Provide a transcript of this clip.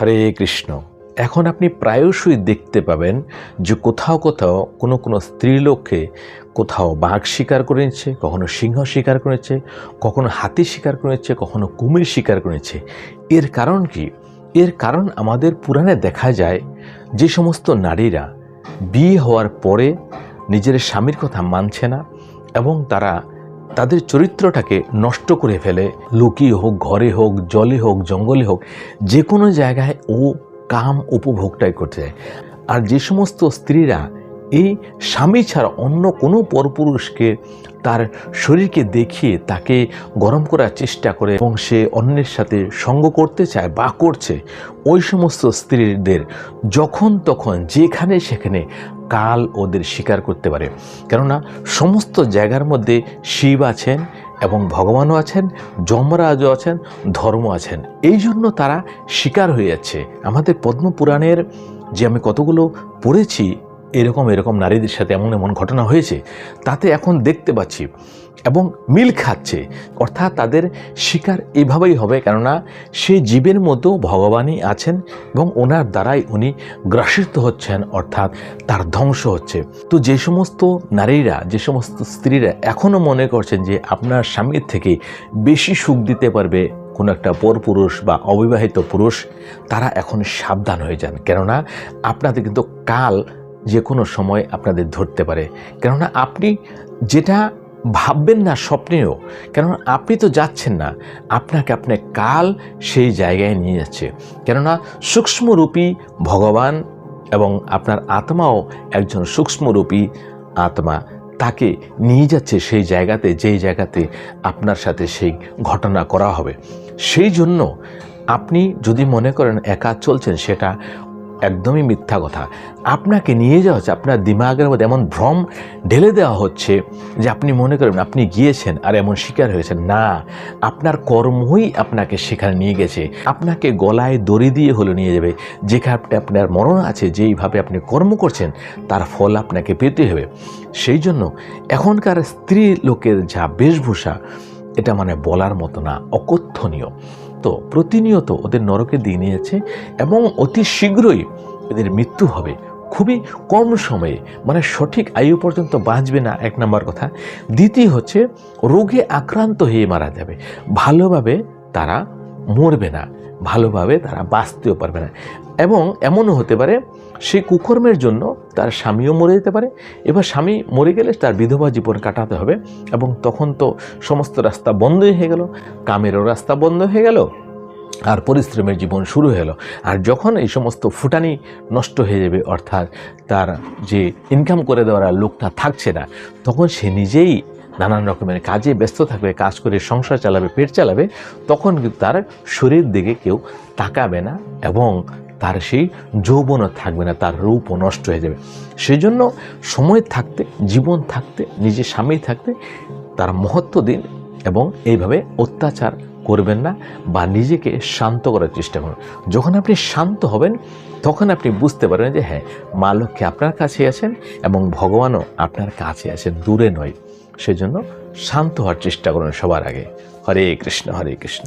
হরে কৃষ্ণ। এখন আপনি প্রায়শই দেখতে পাবেন যে কোথাও কোথাও কোনো কোনো স্ত্রীলোককে কোথাও বাঘ শিকার করেছে, কখনো সিংহ শিকার করেছে, কখনো হাতি শিকার করেছে, কখনো কুমির শিকার করেছে। এর কারণ কি? এর কারণ আমাদের পুরাণে দেখা যায় যে সমস্ত নারীরা বিয়ে হওয়ার পরে নিজের স্বামীর কথা মানছে না এবং তারা তাদের চরিত্রটাকে নষ্ট করে ফেলে। লুকিয়ে হোক, ঘরে হোক, জলে হোক, জঙ্গলে হোক, যে কোনো জায়গায় ও কাম উপভোগটাই করতে যায় আর যে সমস্ত স্ত্রীরা এই স্বামী ছাড়া অন্য কোনো পরপুরুষকে তার শরীরকে দেখিয়ে তাকে গরম করার চেষ্টা করে এবং সে অন্যের সাথে সঙ্গ করতে চায় বা করছে, ওই সমস্ত স্ত্রীদের যখন তখন যেখানে সেখানে কাল ওদের স্বীকার করতে পারে। কেননা সমস্ত জায়গার মধ্যে শিব আছেন এবং ভগবানও আছেন, যমরাজও আছেন ধর্ম আছেন। এই জন্য তারা শিকার হয়ে যাচ্ছে। আমাদের পদ্মপুরাণের যে আমি কতগুলো পড়েছি এরকম এরকম নারীদের সাথে এমন এমন ঘটনা হয়েছে, তাতে এখন দেখতে পাচ্ছি এবং মিল খাচ্ছে। অর্থাৎ তাদের শিকার এভাবেই হবে, কেননা সেই জীবের মতো ভগবানই আছেন এবং ওনার দ্বারাই উনি গ্রাসিত হচ্ছেন, অর্থাৎ তার ধ্বংস হচ্ছে। তো যে সমস্ত নারীরা, যে সমস্ত স্ত্রীরা এখনও মনে করছেন যে আপনার স্বামীর থেকে বেশি সুখ দিতে পারবে কোনো একটা পরপুরুষ বা অবিবাহিত পুরুষ, তারা এখন সাবধান হয়ে যান। কেননা আপনাদের কিন্তু কাল যে কোনো সময় আপনাদের ধরতে পারে। কেননা আপনি যেটা ভাববেন না স্বপ্নেও, কেননা আপনি তো যাচ্ছেন না, আপনাকে আপনার কাল সেই জায়গায় নিয়ে যাচ্ছে। কেননা সূক্ষ্মরূপী ভগবান এবং আপনার আত্মাও একজন সূক্ষ্মরূপী আত্মা, তাকে নিয়ে যাচ্ছে সেই জায়গাতে, যেই জায়গাতে আপনার সাথে সেই ঘটনা করা হবে। সেই জন্য আপনি যদি মনে করেন একা চলছেন, সেটা একদমই মিথ্যা কথা। আপনাকে নিয়ে যাওয়া হচ্ছে, আপনার দিমাগের মধ্যে এমন ভ্রম ঢেলে দেওয়া হচ্ছে যে আপনি মনে করেন আপনি গিয়েছেন আর এমন শিকার হয়েছেন। না, আপনার কর্মই আপনাকে সেখানে নিয়ে গেছে। আপনাকে গলায় দড়ি দিয়ে হলো নিয়ে যাবে। যেখানে আপনার মরণ আছে, যেইভাবে আপনি কর্ম করছেন, তার ফল আপনাকে পেতে হবে। সেই জন্য এখনকার স্ত্রী লোকের যা বেশভূষা এটা মানে বলার মতো না অকথ্যনীয় তো প্রতিনিয়ত ওদের নরকে দিয়ে নিয়েছে এবং অতি শীঘ্রই এদের মৃত্যু হবে। খুবই কম সময়ে মানে সঠিক আয়ু পর্যন্ত বাঁচবে না, এক নম্বর কথা। দ্বিতীয় হচ্ছে, রোগে আক্রান্ত হয়ে মারা যাবে। ভালোভাবে তারা মরবে না, ভালোভাবে তারা বাঁচতেও পারবে না। এবং এমনও হতে পারে সেই কুকর্মের জন্য তার স্বামীও মরে যেতে পারে। এবার স্বামী মরে গেলে তার বিধবা জীবন কাটাতে হবে এবং তখন তো সমস্ত রাস্তা বন্ধই হয়ে গেল, কামেরও রাস্তা বন্ধ হয়ে গেল আর পরিশ্রমের জীবন শুরু হলো আর যখন এই সমস্ত ফুটানি নষ্ট হয়ে যাবে, অর্থাৎ তার যে ইনকাম করে দেওয়ার লোকটা থাকছে না, তখন সে নিজেই নানান রকমের কাজে ব্যস্ত থাকবে, কাজ করে সংসার চালাবে, পেট চালাবে, তখন কিন্তু তার শরীর দিকে কেউ তাকাবে না এবং তার সেই যৌবনও থাকবে না, তার রূপও নষ্ট হয়ে যাবে। সেই জন্য সময় থাকতে, জীবন থাকতে, নিজের স্বামী থাকতে তার মহত্ব দিন এবং এইভাবে অত্যাচার করবেন না বা নিজেকে শান্ত করার চেষ্টা করুন। যখন আপনি শান্ত হবেন, তখন আপনি বুঝতে পারবেন যে হ্যাঁ মা লক্ষ্মী আপনার কাছে আছেন এবং ভগবানও আপনার কাছে আছেন, দূরে নয়। সেজন্য শান্ত হওয়ার চেষ্টা করুন সবার আগে। হরে কৃষ্ণ হরে কৃষ্ণ।